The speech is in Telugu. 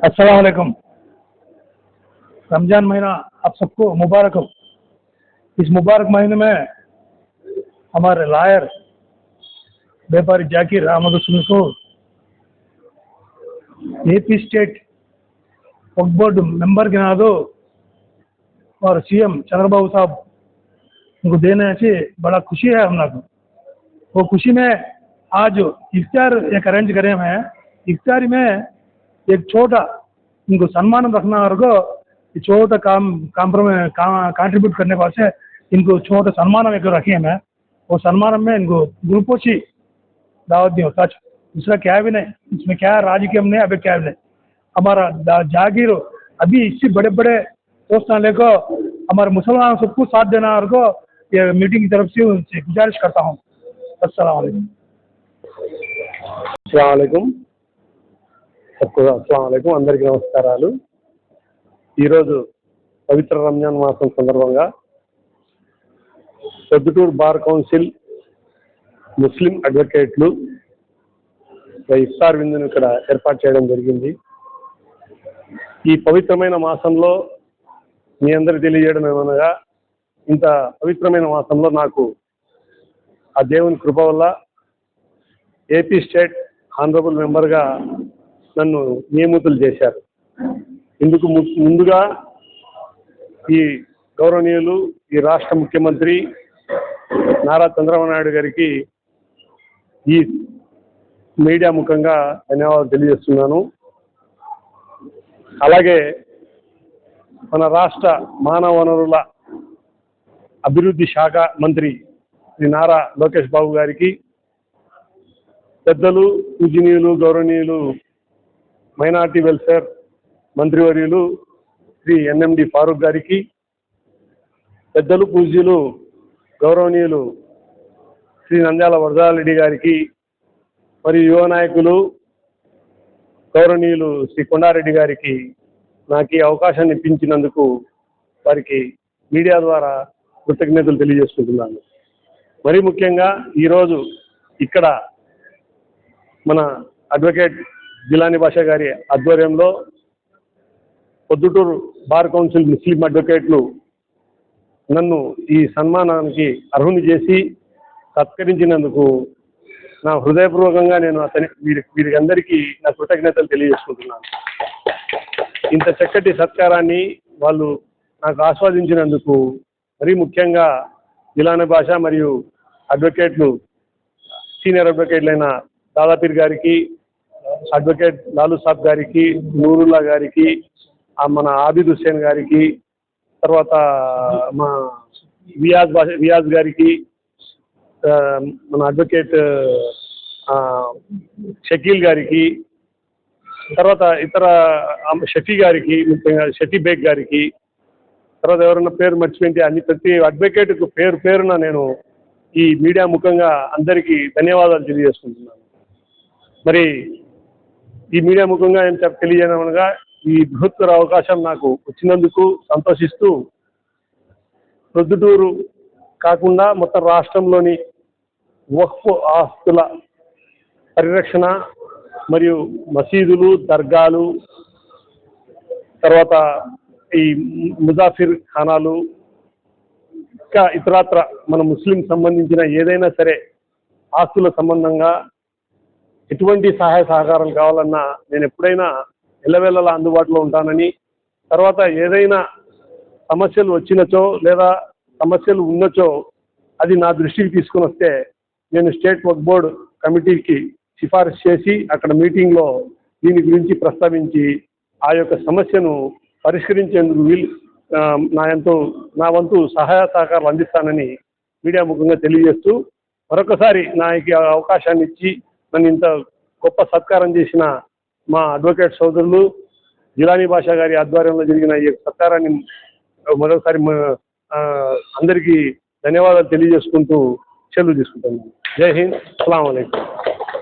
अस्सलाम वालेकुम रमज़ान महीना आप सबको मुबारक हो। इस मुबारक महीने में हमारे लायर, व्यापारी जाकिर अहमद को AP state Waqf board member के नादो और सीएम चंद्रबाबू साहब उनको देने से बड़ा खुशी है हम लोग वो खुशी में आज इफ्तार एक अरेंज करे हैं। इफ्तारी में एक छोटा इनको सम्मान रखना और ये छोटा काम कॉम्प्रोमाइज कंट्रीब्यूट करने वास्ते इनको छोटा सम्मान एक रखे हैं वो सम्मान में इनको ग्रुपोची दावत दी होता दूसरा क्या भी नहीं, इसमें क्या राजकीय नहीं, अभी क्या भी नहीं। हमारा जागीर, अभी इससे बड़े बड़े दोस्त लेको हमारे मुसलमान सबको साथ देना और को ये मीटिंग की तरफ़ से उनसे गुजारिश करता हूँ। अस्सलाम తక్కువ. అస్సలం అయికం అందరికీ నమస్కారాలు. ఈరోజు పవిత్ర రంజాన్ మాసం సందర్భంగా పెద్దటూరు బార్ కౌన్సిల్ ముస్లిం అడ్వకేట్లు ఇఫ్తార్ విందును ఇక్కడ ఏర్పాటు చేయడం జరిగింది. ఈ పవిత్రమైన మాసంలో మీ అందరికి తెలియజేయడం ఏమనగా ఇంత పవిత్రమైన మాసంలో నాకు ఆ దేవుని కృప వల్ల ఏపీ స్టేట్ ఆనరబుల్ మెంబర్గా నన్ను నియమితులు చేశారు. ఇందుకు ము- ముందుగా ఈ గౌరవనీయులు ఈ రాష్ట్ర ముఖ్యమంత్రి నారా చంద్రబాబు నాయుడు గారికి ఈ మీడియా ముఖంగా ధన్యవాదాలు తెలియజేస్తున్నాను. అలాగే మన రాష్ట్ర మానవ వనరుల అభివృద్ధి శాఖ మంత్రి శ్రీ నారా లోకేష్ బాబు గారికి పెద్దలు పూజనీయులు గౌరవనీయులు మైనార్టీ వెల్ఫేర్ మంత్రివర్యులు శ్రీ ఎన్ఎండి ఫారూక్ గారికి పెద్దలు పూజ్యులు గౌరవనీయులు శ్రీ నంద్యాల వరదారెడ్డి గారికి మరియు యువ నాయకులు గౌరవనీయులు శ్రీ కొండారెడ్డి గారికి నాకు ఈ అవకాశాన్ని ఇప్పించినందుకు వారికి మీడియా ద్వారా కృతజ్ఞతలు తెలియజేసుకుంటున్నాను. మరీ ముఖ్యంగా ఈరోజు ఇక్కడ మన అడ్వకేట్ జిలాని భాష గారి ఆధ్వర్యంలో పొద్దుటూరు బార్ కౌన్సిల్ ముస్లిం అడ్వకేట్లు నన్ను ఈ సన్మానానికి అర్హుని చేసి సత్కరించినందుకు నా హృదయపూర్వకంగా నేను అతని వీరి వీరికి అందరికీ నా కృతజ్ఞతలు తెలియజేసుకుంటున్నాను. ఇంత చక్కటి సత్కారాన్ని వాళ్ళు నాకు ఆస్వాదించినందుకు మరీ ముఖ్యంగా జిలాని భాష మరియు అడ్వకేట్లు సీనియర్ అడ్వకేట్లైన దాదాపీర్ గారికి అడ్వకేట్ లాలు సాబ్ గారికి నూరుల్లా గారికి మన ఆబిద్ హుసేన్ గారికి తర్వాత మా వియాజ్ భాష వియాజ్ గారికి మన అడ్వకేట్ షకీల్ గారికి తర్వాత ఇతర షఫీ గారికి ముఖ్యంగా షఫీ బేగ్ గారికి తర్వాత ఎవరైనా పేరు మర్చిపోయింటే అన్ని ప్రతి అడ్వకేట్కు పేరు పేరున నేను ఈ మీడియా ముఖంగా అందరికీ ధన్యవాదాలు తెలియజేసుకుంటున్నాను. మరి ఈ మీడియా ముఖంగా ఏం తెలియజేయనగా ఈ బృహత్తర అవకాశం నాకు వచ్చినందుకు సంతోషిస్తూ ప్రొద్దుటూరు కాకుండా మొత్తం రాష్ట్రంలోని వక్ఫ్ ఆస్తుల పరిరక్షణ మరియు మసీదులు దర్గాలు తర్వాత ఈ ముజాఫిర్ ఖానాలు ఇంకా ఇతరత్ర మన ముస్లిం సంబంధించిన ఏదైనా సరే ఆస్తుల సంబంధంగా ఎటువంటి సహాయ సహకారాలు కావాలన్నా నేను ఎప్పుడైనా ఎల్లవెల్లలా అందుబాటులో ఉంటానని తర్వాత ఏదైనా సమస్యలు వచ్చినచో లేదా సమస్యలు ఉన్నచో అది నా దృష్టికి తీసుకుని వస్తే నేను స్టేట్ వర్క్ బోర్డ్ కమిటీకి సిఫారసు చేసి అక్కడ మీటింగ్లో దీని గురించి ప్రస్తావించి ఆ యొక్క సమస్యను పరిష్కరించేందుకు వీలు నా ఎంతో నా వంతు సహాయ సహకారాలు అందిస్తానని మీడియా ముఖంగా తెలియజేస్తూ మరొకసారి నాకు అవకాశాన్ని ఇచ్చి నన్ను ఇంత గొప్ప సత్కారం చేసిన మా అడ్వకేట్ సోదరులు జిలానీ భాషా గారి ఆధ్వర్యంలో జరిగిన ఈ సత్కారాన్ని మరొకసారి అందరికీ ధన్యవాదాలు తెలియజేసుకుంటూ సెలవు తీసుకుంటాను జై హింద్. అస్సలం అయికం